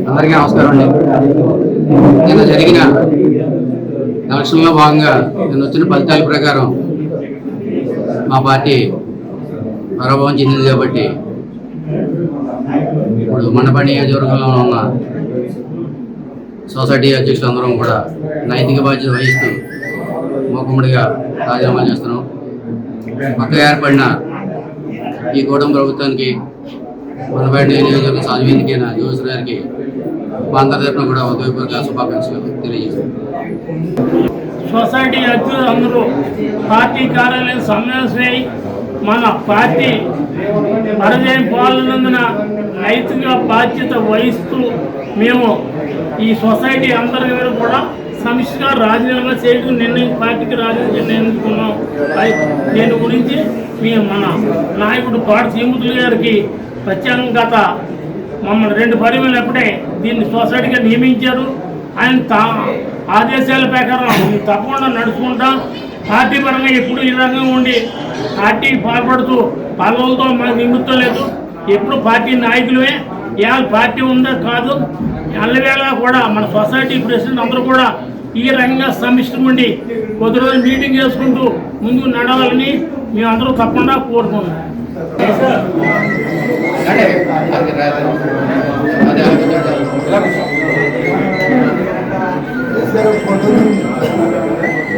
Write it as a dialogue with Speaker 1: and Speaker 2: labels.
Speaker 1: అందరికీ నమస్కారం అండి. నిన్న జరిగిన ఎలక్షన్లో భాగంగా నేను వచ్చిన ఫలితాల ప్రకారం మా పార్టీ పరాభవం చెందింది కాబట్టి ఇప్పుడు మండపడి నియోజకవర్గంలో ఉన్న సొసైటీ అధ్యక్షులు అందరం కూడా నైతిక బాధ్యత వహిస్తూ మూకుమ్మడిగా రాజీనామా చేస్తున్నాం. కొత్తగా ఏర్పడిన ఈ కూటమి ప్రభుత్వానికి మనబడి నియోజకవర్గ సాధ్వీనికైన జోస్ గారికి మా అందరి తరఫున కూడా ఉదయపూర్వక శుభాకాంక్షలు తెలియజేస్తాం
Speaker 2: సొసైటీ అధ్యక్షులు అందరూ పార్టీ కార్యాలయం సమావేశమై మన పార్టీ పరజయం పాలనందున నైతిక బాధ్యత వహిస్తూ మేము ఈ సొసైటీ అందరి మీద కూడా సమిష్టిగా రాజీనామా చేయడం నిర్ణయం పార్టీకి రాజీనామా నిర్ణయించుకున్నాం దీని గురించి? మేము మన నాయకుడు పాట శ్రీముతులు గారికి ప్రత్యేకంగా మమ్మల్ని రెండు పరిమిలప్పుడే దీన్ని సొసైటీగా నియమించారు. ఆయన తా ఆదేశాల ప్రకారం తప్పకుండా నడుచుకుంటాం పార్టీ పరంగా ఎప్పుడు ఈ రంగం ఉండి పార్టీ పాల్పడుతూ పదవులతో మాకు నిమిత్తం లేదు. ఎప్పుడు పార్టీ నాయకులమే ఇవాళ పార్టీ ఉందా కాదు. అల్లవేళ కూడా మన సొసైటీ ప్రెసిడెంట్ అందరూ కూడా ఈ రకంగా సమిష్టి ఉండి కొద్ది రోజులు మీటింగ్ చేసుకుంటూ ముందుకు నడవాలని మేమందరూ తప్పకుండా కోరుకుంటున్నాం.
Speaker 1: అదే